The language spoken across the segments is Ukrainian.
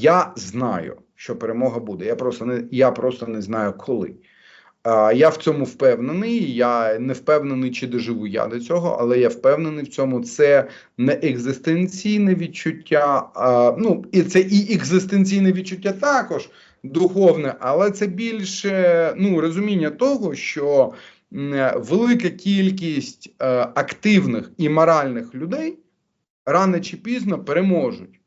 Я знаю, що перемога буде. Я просто не я просто не знаю коли. А, Я в цьому впевнений. Я не впевнений, чи доживу я до цього, але я впевнений в цьому. Це не екзистенційне відчуття. А, Ну і це і екзистенційне відчуття також духовне, але це більше ну розуміння того, що велика кількість е, активних і моральних людей рано чи пізно переможуть.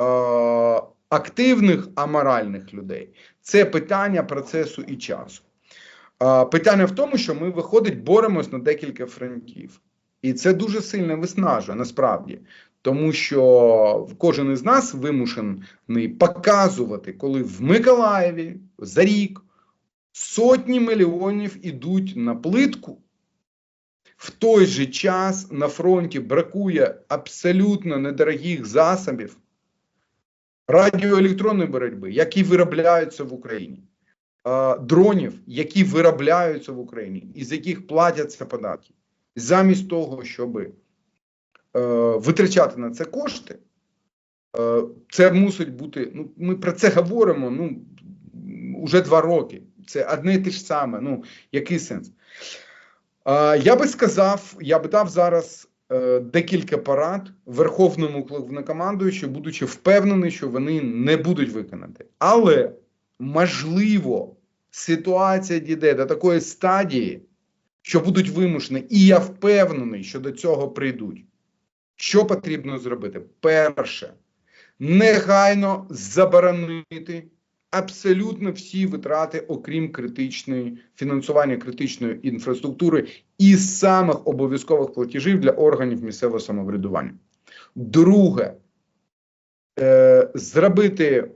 Е, Активних аморальних людей це питання процесу і часу. Е, Питання в тому, що ми виходить, боремось на декілька фронтів, і це дуже сильно виснажує насправді, тому що кожен із нас вимушений показувати, коли в Миколаєві за рік сотні мільйонів ідуть на плитку. В той же час на фронті бракує абсолютно недорогих засобів радіоелектронної боротьби, які виробляються в Україні, дронів, які виробляються в Україні, із яких платяться податки, замість того, щоб е, витрачати на це кошти, е, це мусить бути. Ну, ми про це говоримо ну, уже два роки. Це одне і те ж саме. Ну, який сенс? Я би сказав, я би дав зараз декілька порад верховному головнокомандуючу, будучи впевнений, що вони не будуть виконати. Але можливо, ситуація дійде до такої стадії, що будуть вимушені, і я впевнений, що до цього прийдуть. Що потрібно зробити? Перше, негайно заборонити абсолютно всі витрати, окрім критичної фінансування критичної інфраструктури і самих обов'язкових платежів для органів місцевого самоврядування. Друге, е, зробити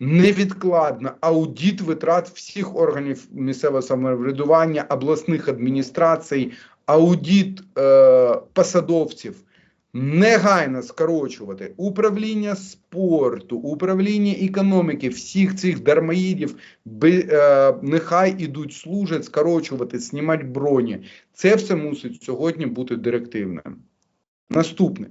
невідкладно аудит витрат всіх органів місцевого самоврядування, обласних адміністрацій, аудит е, посадовців. Негайно скорочувати управління спорту, управління економіки, всіх цих дармоїдів, би, е, нехай ідуть служать, скорочувати, знімати броні. Це все мусить сьогодні бути директивним. Наступне.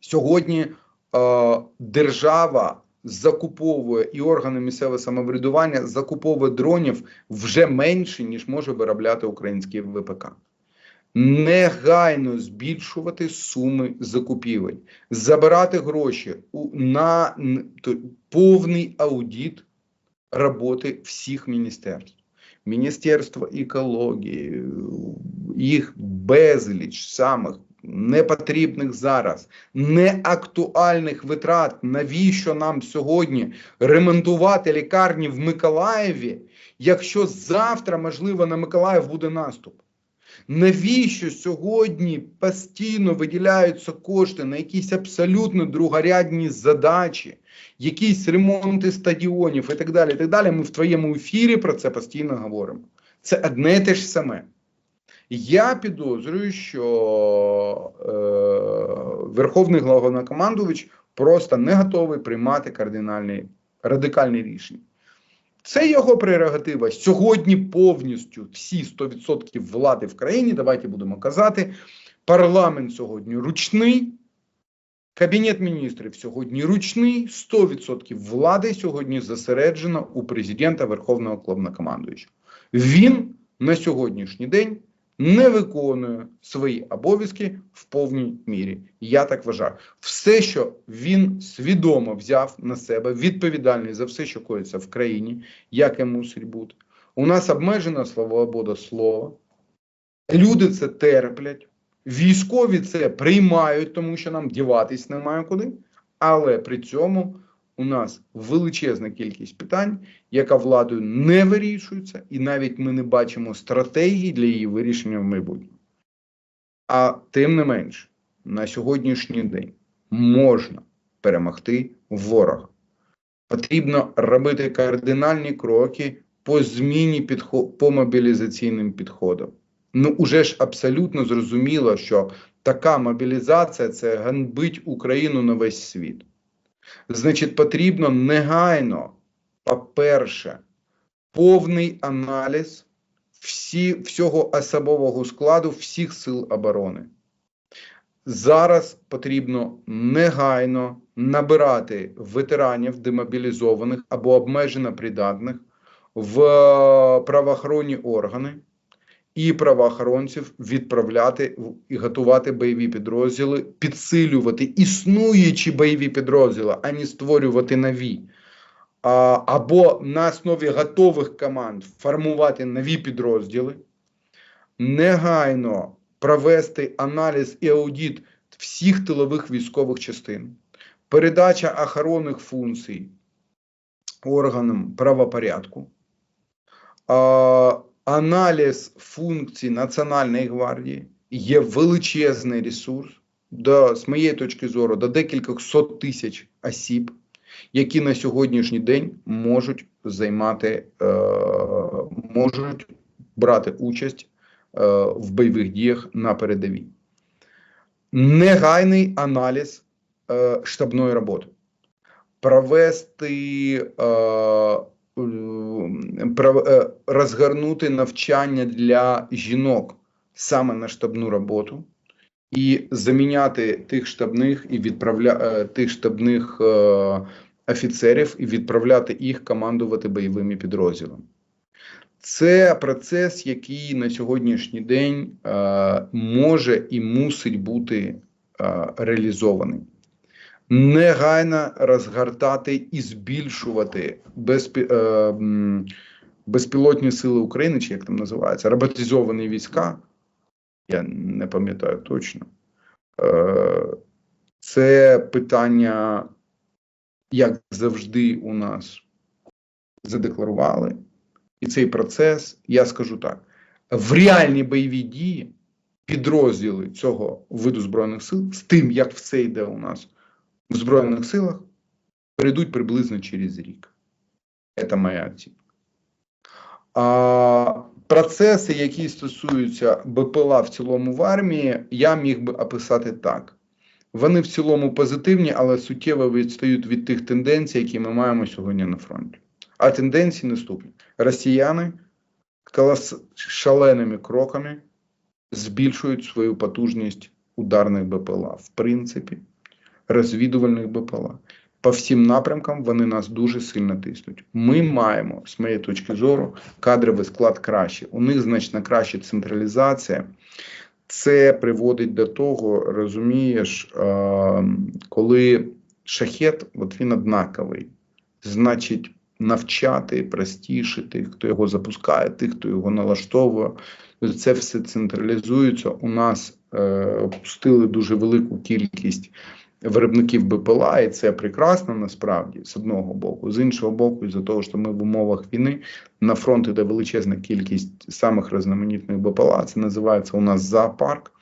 Сьогодні е, держава закуповує і органи місцевого самоврядування закуповує дронів вже менше, ніж може виробляти український ВПК негайно збільшувати суми закупівель, забирати гроші на повний аудит роботи всіх міністерств. Міністерство екології, їх безліч самих непотрібних зараз, неактуальних витрат. Навіщо нам сьогодні ремонтувати лікарні в Миколаєві, якщо завтра, можливо, на Миколаїв буде наступ? Навіщо сьогодні постійно виділяються кошти на якісь абсолютно другорядні задачі, якісь ремонти стадіонів і так далі. і так далі. Ми в твоєму ефірі про це постійно говоримо. Це одне те ж саме. Я підозрюю, що е, Верховний головнокомандувач просто не готовий приймати кардинальні радикальні рішення. Це його прерогатива. Сьогодні повністю всі 100% влади в країні. Давайте будемо казати. Парламент сьогодні ручний, Кабінет міністрів сьогодні ручний, 100% влади сьогодні зосереджено у президента Верховного Головнокомандуючого. Він на сьогоднішній день не виконує свої обов'язки в повній мірі. Я так вважаю. Все, що він свідомо взяв на себе відповідальність за все, що коїться в країні, як і мусить бути. У нас обмежена свобода слова. Люди це терплять, військові це приймають, тому що нам діватись немає куди. Але при цьому у нас величезна кількість питань, яка владою не вирішується, і навіть ми не бачимо стратегії для її вирішення в майбутньому. А тим не менш, на сьогоднішній день можна перемогти ворога. Потрібно робити кардинальні кроки по зміні підход, по мобілізаційним підходам. Ну, уже ж абсолютно зрозуміло, що така мобілізація це ганьбить Україну на весь світ. Значить, потрібно негайно, по-перше, повний аналіз всі, всього особового складу всіх сил оборони. зараз потрібно негайно набирати ветеранів демобілізованих або обмежено придатних в правоохоронні органи і правоохоронців відправляти і готувати бойові підрозділи, підсилювати існуючі бойові підрозділи, а не створювати нові. А, або на основі готових команд формувати нові підрозділи, негайно провести аналіз і аудит всіх тилових військових частин, передача охоронних функцій органам правопорядку, а, аналіз функцій Національної гвардії є величезний ресурс, до, з моєї точки зору, до декількох сот тисяч осіб, які на сьогоднішній день можуть займати, е, можуть брати участь е, в бойових діях на передовій. Негайний аналіз е, штабної роботи. Провести, е, розгорнути навчання для жінок саме на штабну роботу і заміняти тих штабних і відправля... е, тих штабних е, офіцерів і відправляти їх командувати бойовими підрозділами. Це процес, який на сьогоднішній день е, може і мусить бути е, реалізований. Негайно розгортати і збільшувати безпі, е, безпілотні сили України, чи як там називається, роботизовані війська. Я не пам'ятаю точно. Е, це питання, як завжди, у нас задекларували. І цей процес, я скажу так: в реальні бойові дії підрозділи цього виду Збройних сил з тим, як все йде у нас в Збройних силах, перейдуть приблизно через рік. Це моя оцінка. Процеси, які стосуються БПЛА в цілому в армії, я міг би описати так. Вони в цілому позитивні, але суттєво відстають від тих тенденцій, які ми маємо сьогодні на фронті. А тенденції наступні: росіяни колос... шаленими кроками збільшують свою потужність ударних БПЛА. В принципі, розвідувальних БПЛА. По всім напрямкам вони нас дуже сильно тиснуть. Ми маємо, з моєї точки зору, кадровий склад краще. У них значно краща централізація. Це приводить до того, розумієш, коли шахет, от він однаковий, значить, навчати простіше тих, хто його запускає, тих, хто його налаштовує. Це все централізується. У нас е, пустили дуже велику кількість виробників БПЛА, і це прекрасно насправді з одного боку, з іншого боку, із-за того, що ми в умовах війни на фронт іде величезна кількість самих різноманітних БПЛА. Це називається у нас зоопарк.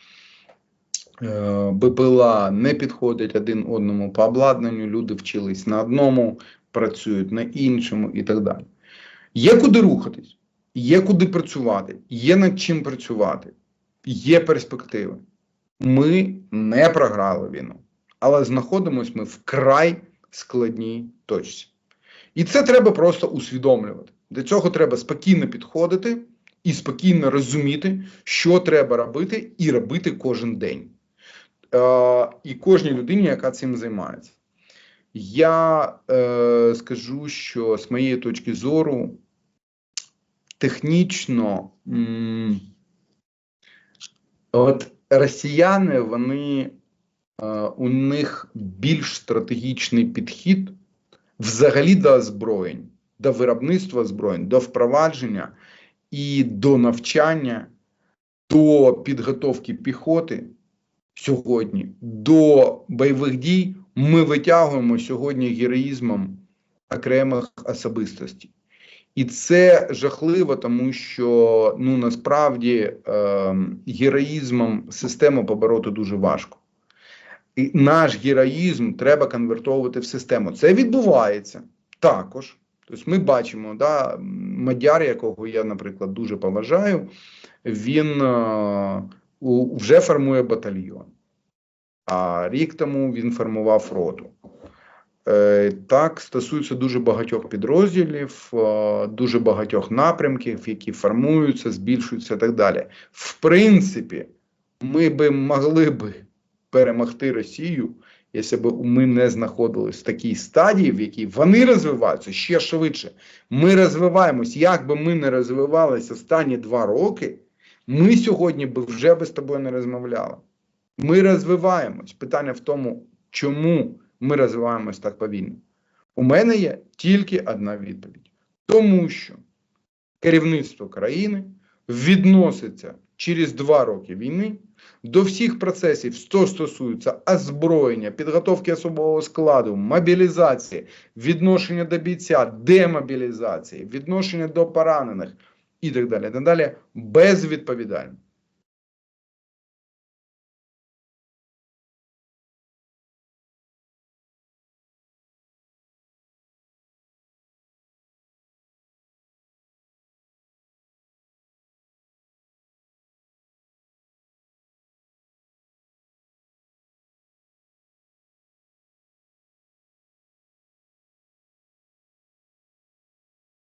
Е, БПЛА не підходять один одному по обладнанню. Люди вчились на одному, працюють на іншому і так далі. Є куди рухатись, є куди працювати, є над чим працювати, є перспективи. Ми не програли війну, але знаходимося ми вкрай складній точці. І це треба просто усвідомлювати. До цього треба спокійно підходити і спокійно розуміти, що треба робити, і робити кожен день. Е, і кожній людині, яка цим займається. Я е, скажу, що з моєї точки зору, технічно, м, от росіяни, вони у них більш стратегічний підхід взагалі до озброєнь, до виробництва озброєнь, до впровадження і до навчання, до підготовки піхоти сьогодні, до бойових дій. Ми витягуємо сьогодні героїзмом окремих особистостей. І це жахливо, тому що ну насправді е, героїзмом систему побороти дуже важко. І наш героїзм треба конвертовувати в систему. Це відбувається також. Тобто ми бачимо, да, Мадяр, якого я, наприклад, дуже поважаю, він е, у, вже формує батальйон. А рік тому він формував роту. Е, Так, стосується дуже багатьох підрозділів, е, дуже багатьох напрямків, які формуються, збільшуються і так далі. В принципі, ми би могли би перемогти Росію, якщо б ми не знаходились в такій стадії, в якій вони розвиваються ще швидше. Ми розвиваємось. Як би ми не розвивалися останні два роки, ми сьогодні б вже би з тобою не розмовляли. Ми розвиваємось. Питання в тому, чому ми розвиваємось так повільно. У мене є тільки одна відповідь: тому що керівництво країни відноситься через два роки війни до всіх процесів, що стосується озброєння, підготовки особового складу, мобілізації, відношення до бійця, демобілізації, відношення до поранених і так далі, так далі безвідповідально.